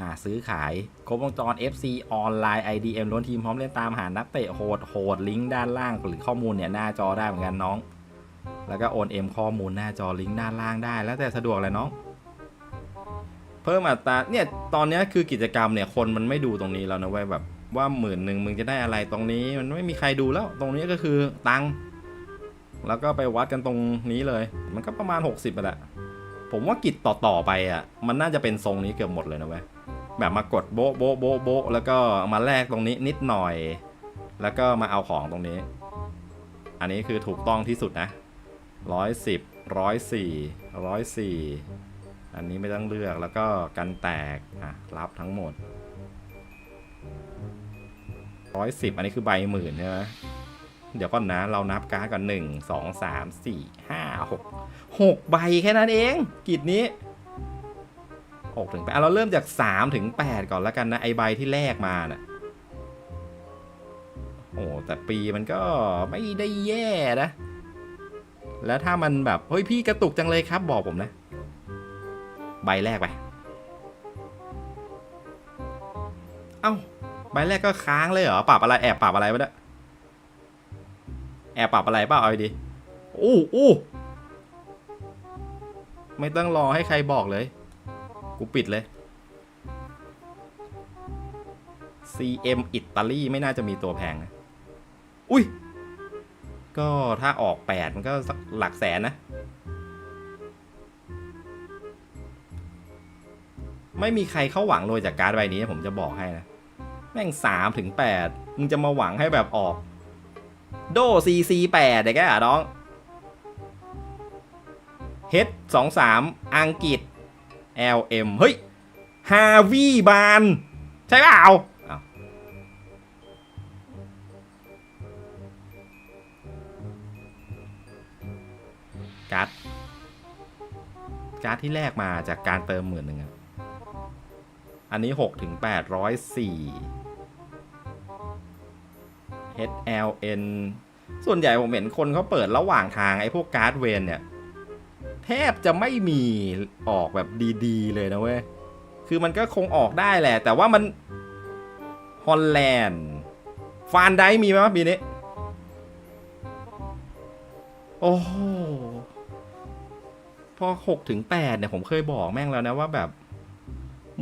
อ่าซื้อขายครบวงจร FC ออนไลน์ IDM ล้วนทีมพร้อมเล่นตามหานักเตะโหดโหดลิงก์ด้านล่างหรือข้อมูลเนี่ยหน้าจอได้เหมือนกันน้อง แล้วก็โอนเอ็มข้อมูลหน้าจอลิงก์ด้านล่างได้ แล้วแต่สะดวกเลยน้อง เพิ่มอัตราเนี่ยตอนนี้คือกิจกรรมเนี่ยคนมันไม่ดูตรงนี้แล้วนะเว้ยแบบว่าหมื่นหนึ่งมึงจะได้อะไรตรงนี้ มันไม่มีใครดูแล้ว ตรงนี้ก็คือตังแล้วก็ไปวัดกันตรงนี้เลย มันก็ประมาณ 60ไปแหละผมว่ากิจต่อๆไปอะมันน่าจะเป็นทรงนี้เกือบหมดเลยนะเว้ย แบบมากดโบ๊ะโบ๊ะโบ๊ะโบ๊ะแล้วก็มาแลกตรงนี้นิดหน่อย แล้วก็มาเอาของตรงนี้ อันนี้คือถูกต้องที่สุดนะร้อยสิบร้อยสี่ร้อยสี่อันนี้ไม่ต้องเลือกแล้วก็กันแตกอะรับทั้งหมดร้อยสิบอันนี้คือใบหมื่นใช่ไหมเดี๋ยวก่อนนะ เรานับการ์ดก่อนหนึ่งสองสามสี่ห้าหกหกใบแค่นั้นเองกิจนี้ หกถึงแปดเราเริ่มจากสามถึงแปดก่อนแล้วกันนะ ไอใบที่แรกมาน่ะโอ้แต่ปีมันก็ไม่ได้แย่นะ แล้วถ้ามันแบบ เฮ้ยพี่กระตุกจังเลยครับบอกผมนะ ใบแรกไป เอ้า ใบแรกก็ค้างเลยเหรอ ปรับอะไรแอบปรับอะไรวะเนี่ยแอบปรับอะไรเปล่าเอาดีอู้อู้ไม่ต้องรอให้ใครบอกเลย กูปิดเลย CM อิตาลีไม่น่าจะมีตัวแพงนะ อุ้ย ก็ถ้าออก 8 มันก็สักหลักแสนนะ ไม่มีใครเข้าหวังโรยจากการ์ดใบนี้ผมจะบอกให้นะ แม่ง3ถึง8มึงจะมาหวังให้แบบออก โด CC 8เด็กแกอ่น้อง H 2 3อังกฤษ LM เฮ้ยฮาวีบาน ใช่เปล่าการ์ดการ์ดที่แรกมาจากการเติมหมื่นหนึ่งอะอันนี้6ถึง804 HLN ส่วนใหญ่ผมเห็นคนเขาเปิดระหว่างทางไอ้พวกการ์ดเวนเนี่ย แทบจะไม่มีออกแบบดีๆ เลยนะเว้ย คือมันก็คงออกได้แหละ แต่ว่ามันฮอลแลนด์ฟานไดมีไหมปีนี้ โอ้พอหกถึงแปดเนี่ยผมเคยบอกแม่งแล้วนะว่าแบบ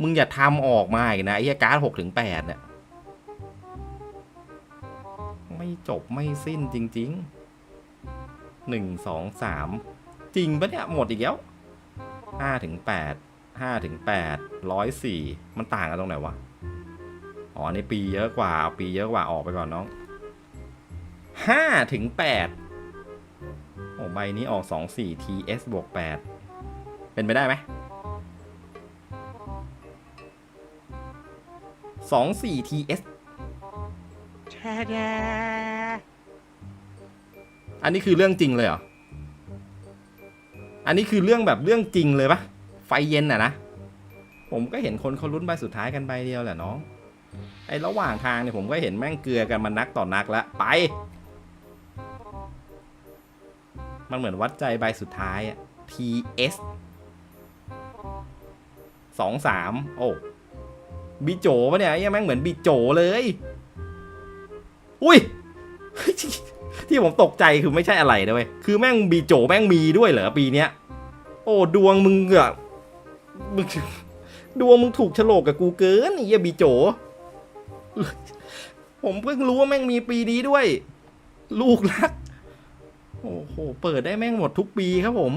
มึงอย่าทำออกมาอีกนะไอ้การ์ดหกถึงแปดเนี่ยไม่จบไม่สิ้นจริง ๆหนึ่งสองสาม จริงปะเนี่ยหมดอีกแล้วห้าถึงแปดห้าถึงแปดร้อยสี่มันต่างกันตรงไหนวะ อ๋ออันนี้ปีเยอะกว่าเอาปีเยอะกว่าออกไปก่อนน้องห้าถึงแปดโอ้ใบนี้ออกสองสี่ TS บวกแปดเป็นไปได้ไหมสองสี่ TS อันนี้คือเรื่องจริงเลยเหรอ อันนี้คือเรื่องแบบเรื่องจริงเลยปะไฟเย็นอะนะ ผมก็เห็นคนเขาลุ้นใบสุดท้ายกันใบเดียวแหละน้อง ไอ้ระหว่างทางเนี่ยผมก็เห็นแม่งเกลือกันมันนักต่อนักแล้วไป มันเหมือนวัดใจใบสุดท้ายอะ TS สองสามโอ้บีโจปะเนี่ยไอ้แม่งเหมือนบีโจเลย อุ้ย ที่ผมตกใจคือไม่ใช่อะไรนะเว้ยคือแม่งบีโจแม่งมีด้วยเหรอปีเนี้ย โอ้ดวงมึงอะมึงดวงมึงถูกโฉลกกับกูเกินไอ้เหี้ยบีโจ ผมเพิ่งรู้ว่าแม่งมีปีนี้ด้วย ลูกรัก โอ้โห เปิดได้แม่งหมดทุกปีครับผม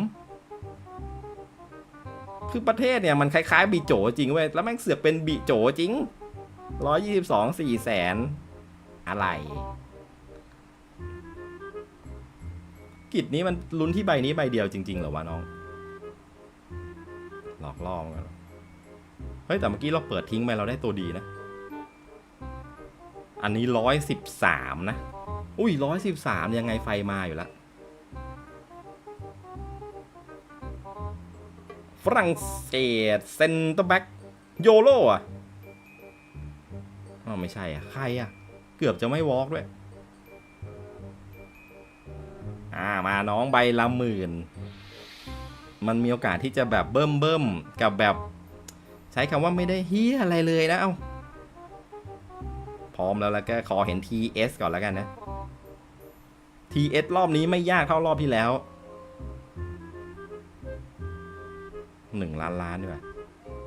คือประเทศเนี่ยมันคล้ายๆบีโจจริงเว้ย แล้วแม่งเสือกเป็นบีโจจริงร้อยยี่สิบสองสี่แสนอะไร กิจนี้มันลุ้นที่ใบนี้ใบเดียวจริงๆเหรอวะน้อง หลอกล่อกันเฮ้ยแต่เมื่อกี้เราเปิดทิ้งไปเราได้ตัวดีนะ อันนี้ร้อยสิบสามนะ อุ้ยร้อยสิบสามยังไงไฟมาอยู่แล้วฝรั่งเศสเซนเตอร์แบ็กโยโรอะอ๋อไม่ใช่อะใครอะเกือบจะไม่วอล์กด้วย อ่ามาน้องใบละหมื่น มันมีโอกาสที่จะแบบเบิ่มเบิ่มกับแบบใช้คำว่าไม่ได้เฮียอะไรเลยนะ เอาพร้อมแล้วแล้วก็ขอเห็น TS ก่อนแล้วกันนะ TS รอบนี้ไม่ยากเท่ารอบที่แล้วหนึ่งล้านล้านดีกว่า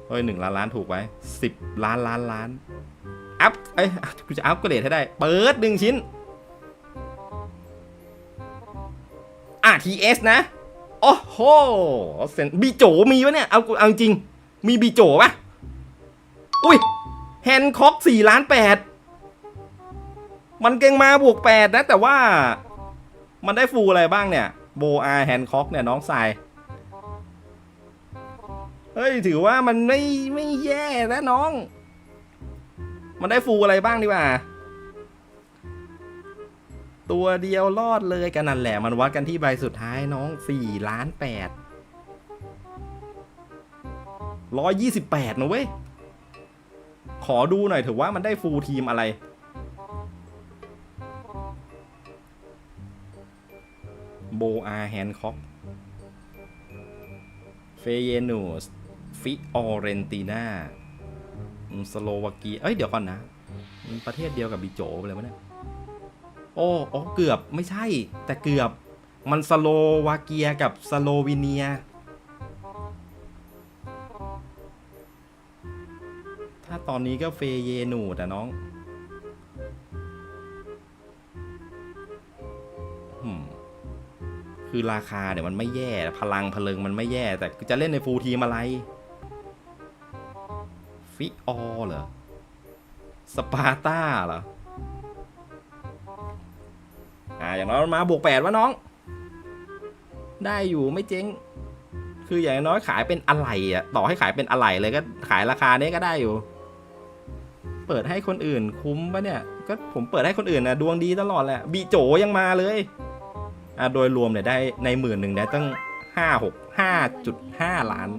เฮ้ยหนึ่งล้านล้านถูกไว้สิบล้านล้านล้าน อัพ เอ้ยกูจะอัพเกรดให้ได้ เปิดหนึ่งชิ้น ts นะ โอ้โหเซนบีโจมีวะเนี่ย เอาเอาจริง มีบีโจปะอุ้ยแฮนค็อกสี่ล้านแปดมันเก่งมาบวกแปดนะ แต่ว่ามันได้ฟูลอะไรบ้างเนี่ย โบอาแฮนค็อกเนี่ยน้องสายเฮ้ย ถือว่ามันไม่ไม่แย่นะน้อง มันได้ฟูลอะไรบ้างดีกว่า ตัวเดียวรอดเลยกันนั่นแหละ มันวัดกันที่ใบสุดท้ายน้องสี่ล้านแปดร้อยยี่สิบแปดนะเว้ย ขอดูหน่อยเถอะว่ามันได้ฟูลทีมอะไร โบอาแฮนค็อกเฟเยนูส ฟิออเรนตินาสโลวาเกียเอ้ย เดี๋ยวก่อนนะ ประเทศเดียวกับบิโจเลยวะเนี่ย โอ้โอ้เกือบไม่ใช่ แต่เกือบมันสโลวาเกียกับสโลวีเนีย ถ้าตอนนี้ก็เฟเยนูแต่น้องคือราคาเนี่ยมันไม่แย่ พลังพลังมันไม่แย่ แต่จะเล่นในฟูลทีมอะไร ฟิออเหรอ สปาร์ต้าเหรอ อย่างน้อยมาบวกแปดวะน้อง ได้อยู่ไม่เจ๊ง คืออย่างน้อยขายเป็นอะไหล่อะต่อให้ขายเป็นอะไหล่เลยก็ขายราคานี้ก็ได้อยู่ เปิดให้คนอื่นคุ้มปะเนี่ย ก็ผมเปิดให้คนอื่นนะดวงดีตลอดแหละ บีโจยังมาเลย อ่าโดยรวมเนี่ยได้ในหมื่นหนึ่งได้ตั้งห้าหกห้าจุดห้าล้าน